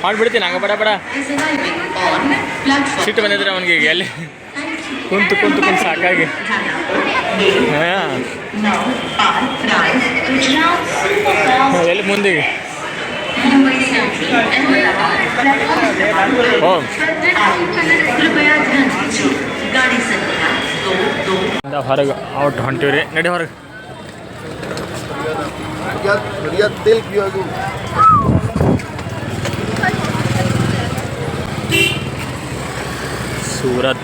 ಮಾಡಿಬಿಡ್ತೀನಿ ಹಂಗ ಬಡ ಬಡ. ಸಿಟ್ಟು ಬಂದಿದ್ರೆ ಅವನಿಗೆ ಎಲ್ಲಿ ಕುಂತು ಕುಂತು ಕುಂತು ಸಾಕಾಗಿ. ಎಲ್ಲಿ ಮುಂದಿಗೆ ಓ. ಹೊರಗೆ ಔಟ್ ಹೊಂಟಿವ್ರಿ. ನಡಿ ಹೊರಗೆ. क्या बढ़िया तेल पियो तू। सूरत